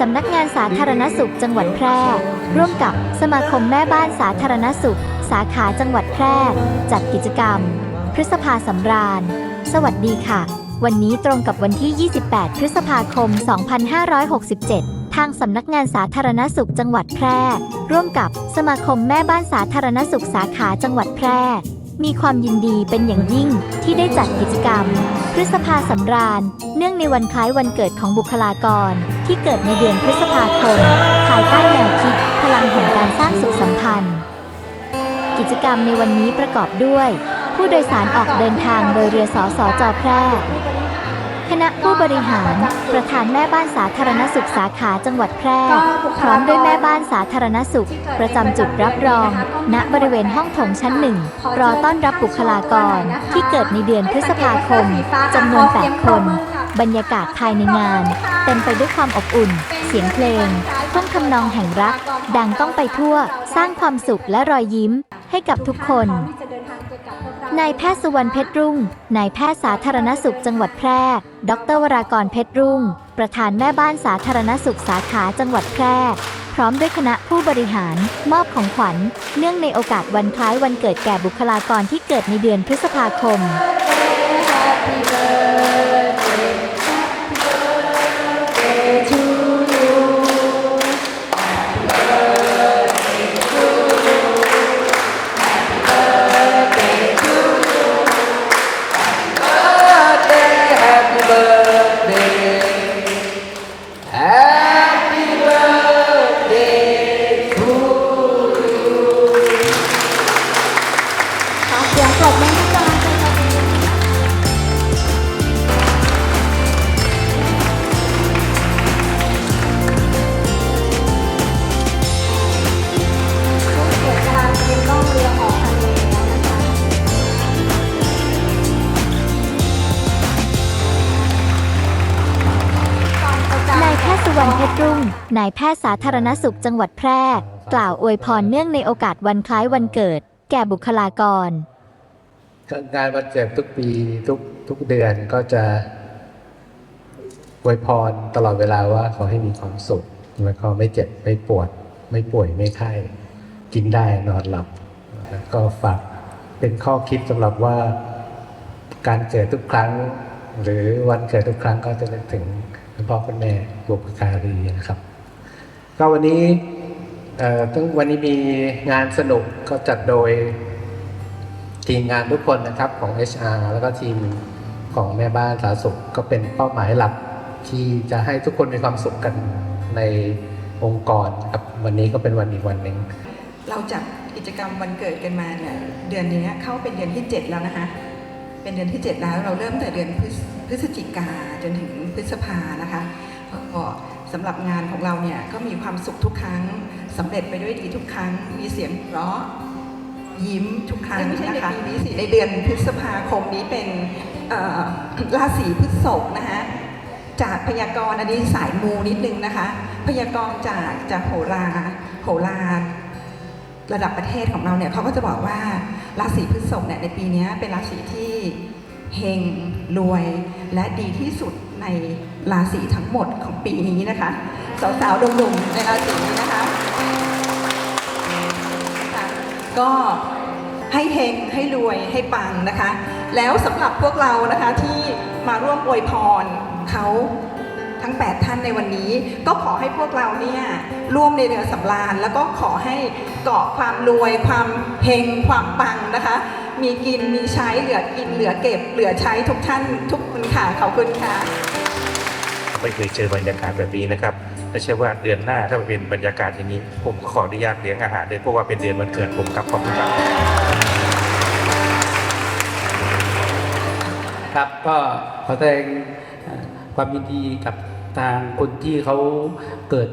สำนักงานสาธารณสุขจังหวัดแพร่ ร่วมกับสมาคมแม่บ้านสาธารณสุข สาขาจังหวัดแพร่ จัดกิจกรรม พฤษภาสำราญ สวัสดีค่ะ วันนี้ตรงกับวันที่ 28 พฤษภาคม 2567 ทางสำนักงานสาธารณสุขจังหวัดแพร่ ร่วมกับสมาคมแม่บ้านสาธารณสุขสาขาจังหวัดแพร่ มีความยินดีเป็นอย่างยิ่งที่ได้จัดกิ กรรม พฤษภาสำราญ เนื่องในวันคล้ายวันเกิดของบุคลากร ที่เกิดในเดือนพฤษภาคม ภายใต้แนวคิด พลังแห่งการสร้างสุขสัมพันธ์ กิจกรรมในวันนี้ประกอบด้วย ผู้โดยสารออกเดินทางโดยเรือสอสอจอแพร่ คณะผู้บริหาร ประธานแม่บ้านสาธารณสุขสาขาจังหวัดแพร่ พร้อมด้วยแม่บ้านสาธารณสุข ประจำจุดรับรอง ณบริเวณห้องโถงชั้นหนึ่งรอต้อนรับบุคลากรที่เกิดในเดือนพฤษภาคมจำนวน 8 คน บรรยากาศภายในงาน เต็มไปด้วยความอบอุ่น เสียงเพลงท่วงทำนองแห่งรัก ดังต้องไปทั่ว สร้างความสุขและรอยยิ้มให้กับทุกคน นายแพทย์สุวรรณเพชรรุ่ง นายแพทย์สาธารณสุขจังหวัดแพร่ ดรวรากรเพชรรุ่ง ประธานแม่บ้านสาธารณสุขสาขาจังหวัดแพร่ พร้อมด้วยคณะผู้บริหาร มอบของขวัญ เนื่องในโอกาสวันคล้ายวันเกิดแก่บุคลากรที่เกิดในเดือนพฤษภาคม Happy รุ่ง นายแพทย์สาธารณสุขจังหวัดแพร่ กล่าวอวยพรเนื่องในโอกาสวันคล้ายวันเกิด แก่บุคลากร งานวันเกิดทุกปีทุกทุกเดือนก็จะอวยพรตลอดเวลาว่าขอให้มีความสุขแล้วก็ไม่เจ็บไม่ปวด ไม่ป่วยไม่ไข้กินได้นอนหลับแล้วก็ฝากเป็นข้อคิดสำหรับว่าการเกิดทุกครั้ง หรือวันเกิดทุกครั้งก็จะนึกถึง คุณพ่อคุณแม่บุพการีนะครับ ก็วันนี้เอ่อตั้งวันนี้มีงานสนุกก็จัดโดยทีมงานทุกคนนะครับของ HR แล้วก็ทีมของแม่บ้านสาธารณสุขก็เป็นเป้าหมายหลักที่จะให้ทุกคนมีความสุขกันในองค์กรครับวันนี้ก็เป็นวันอีกวันหนึ่งเราจัดกิจกรรมวันเกิดกันมาเนี่ยเดือนนี้เข้าเป็นเดือนที่ 7 แล้วนะคะ เป็นเดือนที่ 7 แล้วเราเริ่มแต่เดือนพฤศพฤศจิกาจนถึงพฤษภานะคะก็สำหรับงานของเราเนี่ยก็มีความสุขทุกครั้งสำเร็จไปด้วยดีทุกครั้ง มีเสียงเพราะยิ้มทุกครั้งนะคะในปีนี้สิในเดือนพฤษภาคมนี้เป็นเอ่อราศีพฤษภนะคะจากพยากรณ์อันนี้สายมูนิดนึงนะคะ พยากรณ์จากจากโหราโหรา ระดับประเทศของเราเนี่ยเขาก็จะบอกว่าราศีพฤษภเนี่ยในปีนี้เป็นราศีที่เฮงรวย และดีที่สุดในราศีทั้งหมดของปีนี้นะคะสาวๆหนุ่มๆในราศีนี้นะคะค่ะก็ให้เฮงให้รวยให้ปังนะคะ แล้วสำหรับพวกเรานะคะที่มาร่วมอวยพรเขา ทั้ง 8 ท่านในวันนี้ ก็ขอให้พวกเราเนี่ยร่วมในเรือสำราญ แล้วก็ขอให้เกาะความรวย ความเฮงความปังนะคะ มีกินมีใช้เหลือกินเหลือเก็บ เหลือใช้ทุกท่าน ทุกคนค่ะขอบคุณค่ะไม่เคยเจอบรรยากาศแบบนี้นะครับไม่ใช่ว่าเดือนหน้าถ้ามันเป็นบรรยากาศอย่างนี้ ผมขออนุญาตเลี้ยงอาหารเลยเพราะว่าเป็นเดือนวันเกิดผมครับขอบคุณครับครับก็ขอแสดงเอ่อความยินดีกับ ทางคนที่เขาเกิด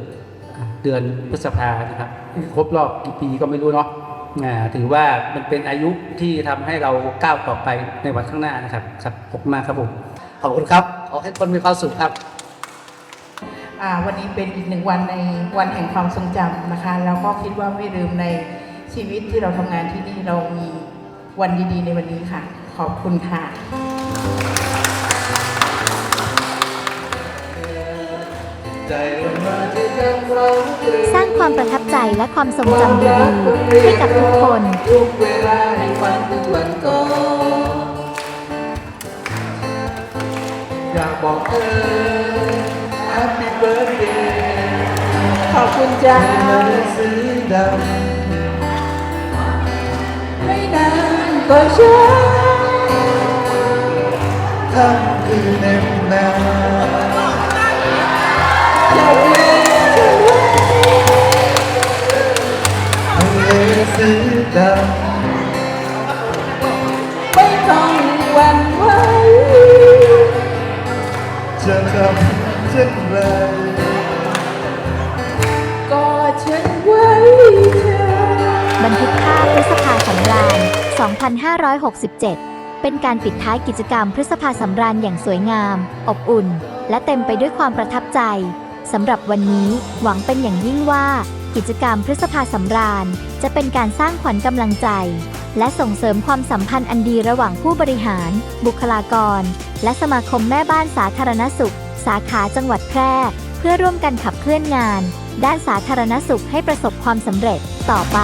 เดือนพฤษภานะครับครบรอบกี่ปีก็ไม่รู้เนาะอ่าถือว่ามันเป็นอายุที่ทำให้เราก้าวต่อไปในวันข้างหน้านะครับครับขอบคุณมากครับผมขอบคุณครับขอให้คนมีความสุขครับอ่าวันนี้เป็นอีกหนึ่งวันในวันแห่งความทรงจำนะคะ แล้วก็คิดว่าไม่ลืมในชีวิตที่เราทำงานที่นี่เรามีวันดีๆในวันนี้ค่ะ ขอบคุณค่ะ สร้างความประทับใจและความทรงจำดีๆให้กับทุกคนทุกเวลาให้ฟังทุกวันก็อยากบอกเธอ Happy birthday ขอบคุณจ้าสีดไม่นานก็ช้า สีดไม่ต้องหวั่นไหวจะทำเช่นไรกอดฉันไว้เธอบันทึกภาพพฤษภาสำราญ 2567 เป็นการปิดท้ายกิจกรรมพฤษภาสำราญอย่างสวยงาม อบอุ่น และเต็มไปด้วยความประทับใจสำหรับวันนี้หวังเป็นอย่างยิ่งว่า กิจกรรมพฤษภาสำราญ จะเป็นการสร้างขวัญกำลังใจ และส่งเสริมความสัมพันธ์อันดีระหว่างผู้บริหาร บุคลากร และสมาคมแม่บ้านสาธารณสุข สาขาจังหวัดแพร่ เพื่อร่วมกันขับเคลื่อนงาน ด้านสาธารณสุขให้ประสบความสำเร็จต่อไป